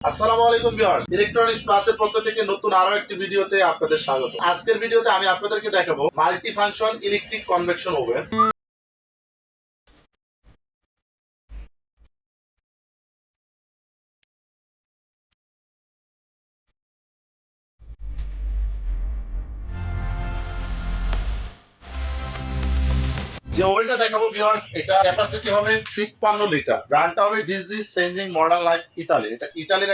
আসসালামু আলাইকুম viewers electronics প্লাসের পক্ষ থেকে নতুন আরও একটি ভিডিওতে আপনাদের স্বাগত। আজকের ভিডিওতে আমি আপনাদেরকে দেখাবো multi function electric convection oven দেখাবো এটা ক্যাপাসিটি হবে 53 লিটার হবে চেঞ্জিং লাইফ এটা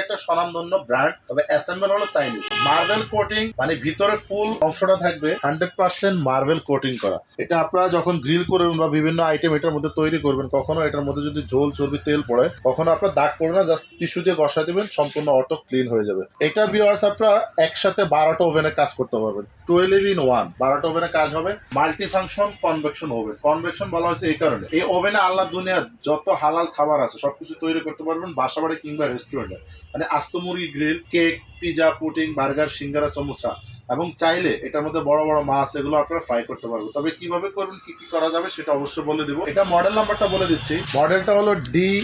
একটা স্বনামধন্য ব্র্যান্ড তবে অ্যাসেম্বল মার্বেল কোটিং মানে ভিতরে ফুল অংশটা থাকবে 100% মার্বেল কোটিং করা। এটা আপনারা যখন গ্রিল করবেন বা বিভিন্ন আইটেম এটার মধ্যে তৈরি করবেন, কখনো এটার মধ্যে যদি ঝোল, চর্বি, তেল পড়ে, কখনো আপনার দাগ পড়ে না জাস্ট টিস্যু দিয়ে ঘষা দিবেন, সম্পূর্ণ অটো ক্লিন হয়ে যাবে। এটা ভিউয়ার্স আপনারা একসাথে বারোটা ওভেনে কাজ করতে পারবেন। টুয়েলভ ইন ওয়ান বারোটা ওভেনে কাজ হবে। Multi function convection oven convection বলা হয়েছে এই কারণে। এই ওভেনে আল্লাহ দুনিয়ার যত হালাল খাবার আছে, সবকিছু তৈরি করতে পারবেন বাসা বাড়ি কিংবা রেস্টুরেন্টে মানে আস্ত মুরগি grill cake pizza pudding burger singara, samosa. এবং চাইলে এটার মধ্যে বড় বড় মাছ এগুলো আপনারা ফ্রাই করতে পারবেন। তবে কীভাবে করবেন, কি কি করা যাবে সেটা অবশ্যই বলে দিব। এটা মডেল নাম্বারটা বলে দিচ্ছি। মডেলটা হলো D E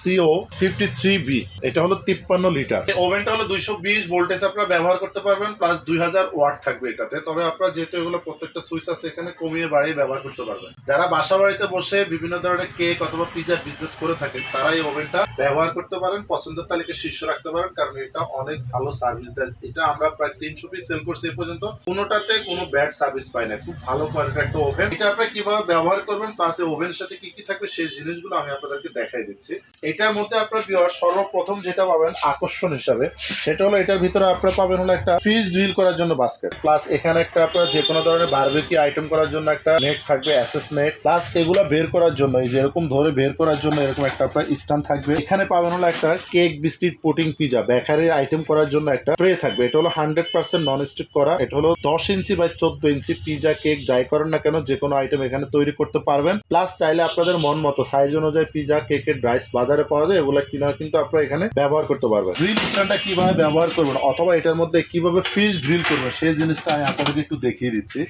C O fifty three B এটা হলো তিপ্পান্ন লিটার। ওভেনটা হলো দুইশো বিশ ভোল্টেজ আপনারা ব্যবহার করতে পারবেন প্লাস দুই হাজার ওয়াট থাকবে এটাতে। তবে আপনারা যেহেতু এগুলো প্রত্যেকটা সুইচ আছে, এখানে কমিয়ে বাড়িয়ে ব্যবহার করতে পারবেন। যারা বাসা বাড়িতে বসে বিভিন্ন ধরনের কেক অথবা পিজা বিজনেস করে থাকেন, তারা এই ওভেনটা ব্যবহার করতে পারেন, পছন্দের তালিকায় শীর্ষ রাখতে পারেন, কারণ এটা অনেক ভালো সার্ভিস দেয়। এটা আমরা প্রায় তিনশো পিস সেল করছি। এ পর্যন্ত। কোনোটাতে কোনো ব্যাড সার্ভিস পাই না খুব ভালো কোয়ালিটির একটা ওভেন এটা আপনারা কীভাবে ব্যবহার করবেন প্লাস ওভেনের সাথে কি কি থাকবে, সেই জিনিসগুলো আমি আপনাদেরকে দেখাই দিচ্ছি। এটার মধ্যে আপনার সর্বপ্রথম যেটা পাবেন আকর্ষণ হিসাবে, সেটা হলো এটার ভিতরে আপনারা পাবেন হলো একটা ফ্রিজ ড্রিল করার জন্য বাস্কেট প্লাস এখানে একটা আপনার যে কোনো ধরনের বারবিকি আইটেম করার জন্য একটা নেট থাকবে অ্যাসেস নেট প্লাস এগুলো বের করার জন্য, এই যেরকম ধরে বের করার জন্য এরকম একটা আপনার স্ট্যান্ড থাকবে। এখানে পাবেন হলো একটা কেক বিস্কিট পুটিং পিজা বেকারির আইটেম করার জন্য একটা ট্রে থাকবে। এটা হলো হান্ড্রেড পার্সেন্ট নন স্টিক করা। এটা হলো দশ ইঞ্চি বাই চোদ্দ ইঞ্চি পিজা, কেক, যাই করেন না কেন যে কোনো আইটেম এখানে তৈরি করতে পারবেন। প্লাস চাইলে আপনাদের মন মতো সাইজ অনুযায়ী পিজা, কেকের রাইস বাজারে পাওয়া যায়, এগুলো কিনা কিন্তু আপনারা এখানে ব্যবহার করতে পারবেন। গ্রিল স্ট্যান্ডটা কীভাবে ব্যবহার করবেন, অথবা এটার মধ্যে কীভাবে ফিশ গ্রিল করবেন, সেই জিনিসটা আমি আপনাদেরকে একটু দেখিয়ে দিচ্ছি।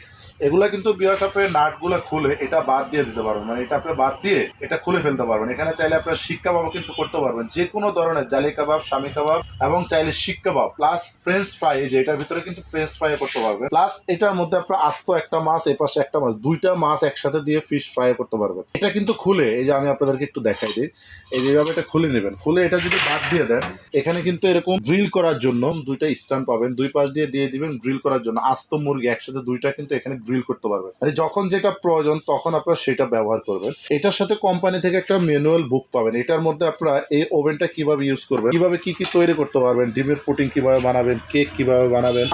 এগুলা কিন্তু বিয়াস আপনার নাটগুলো খুলে এটা বাদ দিয়ে দিতে পারবেন। মানে এটা আপনি বাদ দিয়ে এটা খুলে ফেলতে পারবেন। এখানে চাইলে আপনার শিক কাবাবও কিন্তু করতে পারবেন। যে কোনো ধরনের জালি কাবাব স্বামী কাবাব, এবং চাইলে শিক কাবাব প্লাস ফ্রেঞ্চ ফ্রাই এই যে এটার ভিতরে কিন্তু ফ্রেঞ্চ ফ্রাই করতে পারবেন প্লাস এটার মধ্যে আপনার আস্ত একটা মাছ এই পাশে একটা মাছ, দুইটা মাছ একসাথে দিয়ে ফিশ ফ্রাই করতে পারবেন। এটা কিন্তু খুলে, এই যে আমি আপনাদেরকে একটু দেখাই দিই, এই যেভাবে এটা খুলে নেবেন। খুলে এটা যদি বাদ দিয়ে দেন, এখানে কিন্তু এরকম ড্রিল করার জন্য দুইটা স্ট্যান্ড পাবেন। দুই পাশ দিয়ে দিয়ে দিবেন ড্রিল করার জন্য। আস্ত মুরগি একসাথে দুইটা কিন্তু এখানে গ্রিল করতে পারবেন। আর যখন যেটা প্রয়োজন, তখন আপনারা সেটা ব্যবহার করবেন। এটার সাথে কোম্পানি থেকে একটা ম্যানুয়াল বুক পাবেন। এটার মধ্যে আপনারা এই ওভেনটা কীভাবে ইউজ করবেন, কীভাবে কি কি তৈরি করতে পারবেন, ডিমের পুটিং কীভাবে বানাবেন কেক কীভাবে বানাবেন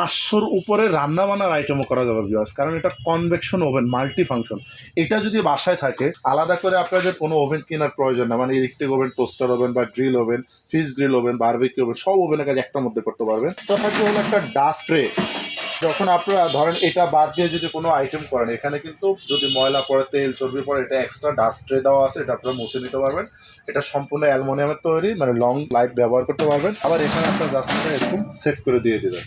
পাঁচশোর উপরে রান্নাবান্নার আইটেমও করা যাবে ভিউয়ার্স কারণ এটা কনভেকশন ওভেন মাল্টি ফাংশন এটা যদি বাসায় থাকে, আলাদা করে আপনাদের কোনো ওভেন কেনার প্রয়োজন না। মানে ইলেকট্রিক ওভেন টোস্টার ওভেন বা drill oven fish grill oven barbecue oven সব ওভেনের কাজ একটার মধ্যে করতে পারবেন। এক্সট্রা থাকবে হলো একটা ডাস্ট রে যখন আপনারা ধরেন এটা বাদ দিয়ে যদি কোনো আইটেম করেন এখানে কিন্তু যদি ময়লা পড়ে তেল চর্বি পড়ে এটা এক্সট্রা ডাস্ট ট্রে দেওয়া আছে এটা আপনারা মুছে নিতে পারবেন। এটা সম্পূর্ণ অ্যালমোনিয়ামের তৈরি মানে লং লাইফ ব্যবহার করতে পারবেন। আবার এখানে আপনার জাস্ট এরকম সেট করে দিয়ে দেবেন।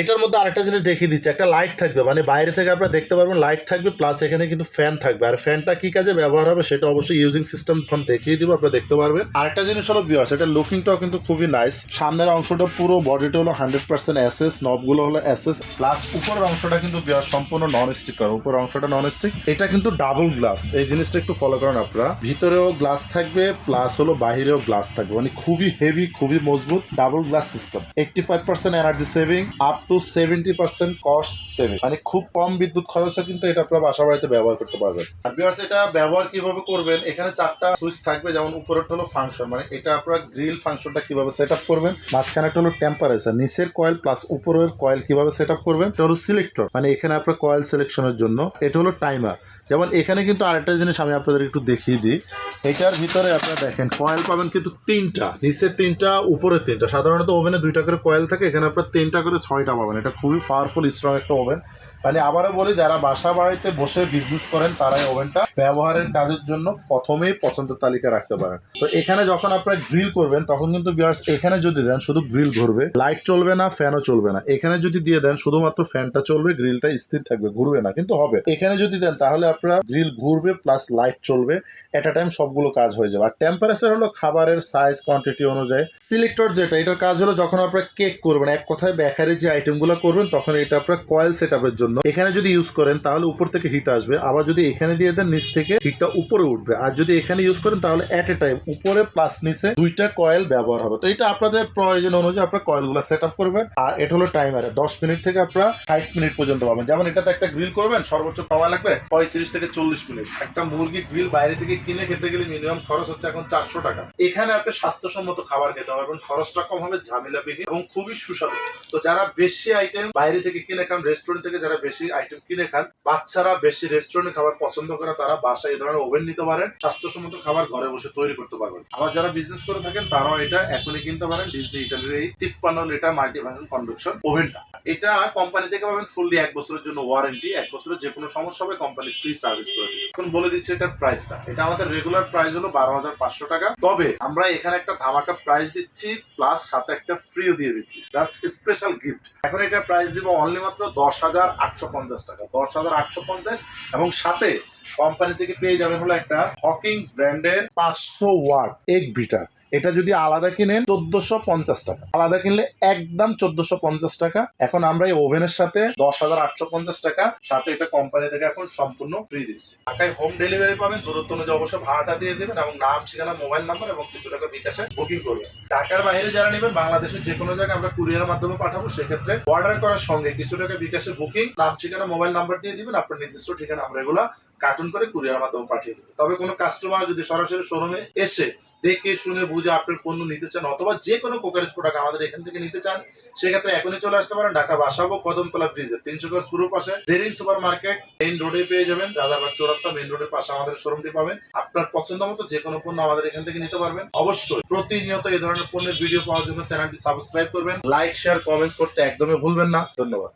এটার মধ্যে আরেকটা জিনিস দেখিয়ে দিচ্ছে একটা লাইট থাকবে। মানে বাইরে থেকে আপনারা দেখতে পারবেন লাইট থাকবে প্লাস এখানে কিন্তু ফ্যান থাকবে। আর ফ্যানটা কি কাজে ব্যবহার হবে সেটা অবশ্যই ইউজিং সিস্টেম ফোন দেখিয়ে দিব আপনারা দেখতে পারবেন। আরেকটা জিনিস হলো বিয়ার্স এটা লুকিংটাও কিন্তু খুবই নাইস সামনের অংশটা পুরো বডিটা হলো হান্ড্রেড পার্সেন্ট অ্যাসেস নবগুলো হলো অ্যাসেস প্লাস উপরের অংশটা কিন্তু সম্পূর্ণ নন স্টিক করা উপরের অংশটা নন স্টিক এটা কিন্তু ডাবল গ্লাস এই জিনিসটা একটু ফলো করেন আপনারা। ভিতরেও গ্লাস থাকবে প্লাস হলো বাহিরেও গ্লাস থাকবে। মানে খুবই হেভি খুবই মজবুত double glass system eighty five percent energy saving up to seventy percent cost saving মানে খুব কম বিদ্যুৎ খরচে কিন্তু এটা আপনারা বাসা বাড়িতে ব্যবহার করতে পারবেন। আর বিয়ার্স এটা ব্যবহার কীভাবে করবেন? এখানে চারটা সুইচ থাকবে, যেমন উপরেরটা হলো ফাংশন মানে এটা আপনারা গ্রিল ফাংশনটা কীভাবে সেট আপ করবেন? মাঝখানে একটা হলো টেম্পারেচার নিচের কয়েল প্লাস উপরের কয়েল কীভাবে সেট আপ করবেন? এটা হলো সিলেক্টর মানে এখানে আপনার কয়েল সিলেকশনের জন্য। এটা হলো টাইমার যেমন এখানে কিন্তু আরেকটা জিনিস আমি আপনাদের একটু দেখিয়ে দিই। এটার ভিতরে আপনারা দেখেন কয়েল পাবেন কিন্তু তিনটা নিচের তিনটা উপরের তিনটা। সাধারণত ওভেনে দুইটা করে কয়েল থাকে, এখানে আপনার তিনটা করে ছয়টা পাবেন। এটা খুবই পাওয়ারফুল স্ট্রং একটা ওভেন। মানে আবারও বলি, যারা বাসা বাড়িতে বসে বিজনেস করেন তারা এই ওভেনটা ব্যবহারের কাজের জন্য প্রথমেই পছন্দের তালিকা রাখতে পারেন। তো এখানে যখন আপনারা গ্রিল করবেন, তখন কিন্তু বিয়ার্স এখানে যদি দেন, শুধু গ্রিল ধরবে। লাইট চলবে না ফ্যানও চলবে না। এখানে যদি দিয়ে দেন, শুধুমাত্র ফ্যানটা চলবে গ্রিলটা স্থির থাকবে, ঘুরবে না, কিন্তু হবে। এখানে যদি দেন, তাহলে আপনার গ্রিল ঘুরবে প্লাস লাইট চলবে। এট টাইম সবগুলো কাজ হয়ে যাবে। আর টেম্পারেচার হলো খাবারের সাইজ কোয়ান্টিটি অনুযায়ী। সিলেক্টর যেটা, এটার কাজ হলো যখন আপনারা কেক করবেন, এক কথায় বেকারি যে আইটেমগুলো করবেন, তখন এটা আপনার কয়েল সেট জন্য। এখানে যদি ইউজ করেন, তাহলে উপর থেকে হিট আসবে। আবার যদি এখানে দিয়ে দেন, নিচ থেকে হিটটা উপরে উঠবে। আর যদি এখানে ইউজ করেন, তাহলে এট এ টাইম উপরে প্লাস নিচে দুইটা কয়েল ব্যবহার হবে। তো এটা আপনাদের প্রয়োজন অনুযায়ী আপনার কয়েলগুলো সেট আপ করবেন। আর এটা হলো টাইমারে দশ মিনিট থেকে আপনারা ষাট মিনিট পর্যন্ত পাবেন। যেমন এটাতে একটা গ্রিল করবেন, সর্বোচ্চ খাওয়া লাগবে পঁয়ত্রিশ থেকে চল্লিশ মিনিট। একটা মুরগি গ্রিল বাইরে থেকে কিনে খেতে গেলে মিনিমাম খরচ হচ্ছে এখন চারশো টাকা। এখানে আপনি স্বাস্থ্যসম্মত খাবার খেতে পারবেন খরচটা কম হবে ঝামেলা বিহীন এবং খুবই সুস্বাদু। তো যারা বেশি আইটেম বাইরে থেকে কিনে খান রেস্টুরেন্ট থেকে যারা বেশি আইটেম কিনে খান, বাচ্চারা বেশি রেস্টুরেন্টে খাবার পছন্দ করে, তারা বাসায় এই ধরনের ওভেন নিতে পারেন, স্বাস্থ্যসম্মত খাবার ঘরে বসে তৈরি করতে পারবেন। আবার যারা বিজনেস করে থাকেন, তারাও এটা এখনই কিনতে পারেন। ডিজনি ইটালির এই তিপ্পান্ন লিটার মাল্টি ফাংশন কনভেকশন ওভেনটা এটা কোম্পানি থেকে পাবেন ফুললি এক বছরের জন্য ওয়ারেন্টি এক বছরের যে কোনো সমস্যা হবে কোম্পানি ফ্রি সার্ভিস করে এখন বলে দিচ্ছি এটার প্রাইসটা এটা আমাদের রেগুলার প্রাইস হলো বারো হাজার পাঁচশো টাকা। তবে আমরা এখানে একটা ধামাকা প্রাইস দিচ্ছি প্লাস সাথে একটা ফ্রিও দিয়ে দিচ্ছি। জাস্ট স্পেশাল গিফট এখন এটা প্রাইস দিব অনলি মাত্র দশ হাজার আটশো পঞ্চাশ টাকা। দশ হাজার আটশো পঞ্চাশ এবং সাথে কোম্পানি থেকে পেয়ে যাবেন হলো একটা হকিংস ব্র্যান্ডের পাঁচশো ওয়াট এক বিটার এটা যদি আলাদা কিনেন, চোদ্দশো পঞ্চাশ টাকা। আলাদা কিনলে একদম চোদ্দশো পঞ্চাশ টাকা। এখন আমরা এই ওভেনের সাথে দশ হাজার আটশো পঞ্চাশ টাকা। সাথে এটা কোম্পানি থেকে এখন সম্পূর্ণ ফ্রি দিচ্ছে। ঢাকায় হোম ডেলিভারি পাবেন। দূরত্ব অনুযায়ী অবশ্যই ভাড়াটা দিয়ে দেবেন এবং নাম, ঠিকানা মোবাইল নাম্বার এবং কিছু টাকা বিকাশে বুকিং করবেন। ঢাকার বাইরে যারা নেবেন, বাংলাদেশের যে কোনো জায়গায় আমরা কুরিয়ারের মাধ্যমে পাঠাবো, সেক্ষেত্রে অর্ডার করার সঙ্গে কিছু টাকা বিকাশে বুকিং নাম, ঠিকানা মোবাইল নাম্বার দিয়ে দিবেন। আপনার নির্দিষ্ট ঠিকানা আমরা এগুলো কার্টুন করে কুরিয়ার মাধ্যমে পাঠিয়ে দেবো তবে কোনো কাস্টমার যদি সরাসরি শোরুমে এসে দেখে, শুনে, বুঝে আপনার পণ্য নিতে চান অথবা যে কোনো কোকারিস প্রোডাক্ট আমাদের এখান থেকে নিতে চান, সেক্ষেত্রে এখনই চলে আসতে পারেন ঢাকা বাসাবো কদমতলা ব্রিজের তিনশো ক্রস পূর্ব পাশে জেরিন সুপার মার্কেট মেইন রোডে পেয়ে যাবেন, রাজারবাগ চৌরাস্তা মেইন রোডের পাশে আমাদের শোরুমটি পাবেন। আপনার পছন্দ মতো যে কোনো পণ্য আমাদের এখান থেকে নিতে পারবেন। অবশ্যই প্রতিনিয়ত এই ধরনের পণ্যের ভিডিও পাওয়ার জন্য চ্যানেলটি সাবস্ক্রাইব করবেন লাইক শেয়ার কমেন্টস করতে একদমই ভুলবেন না। ধন্যবাদ।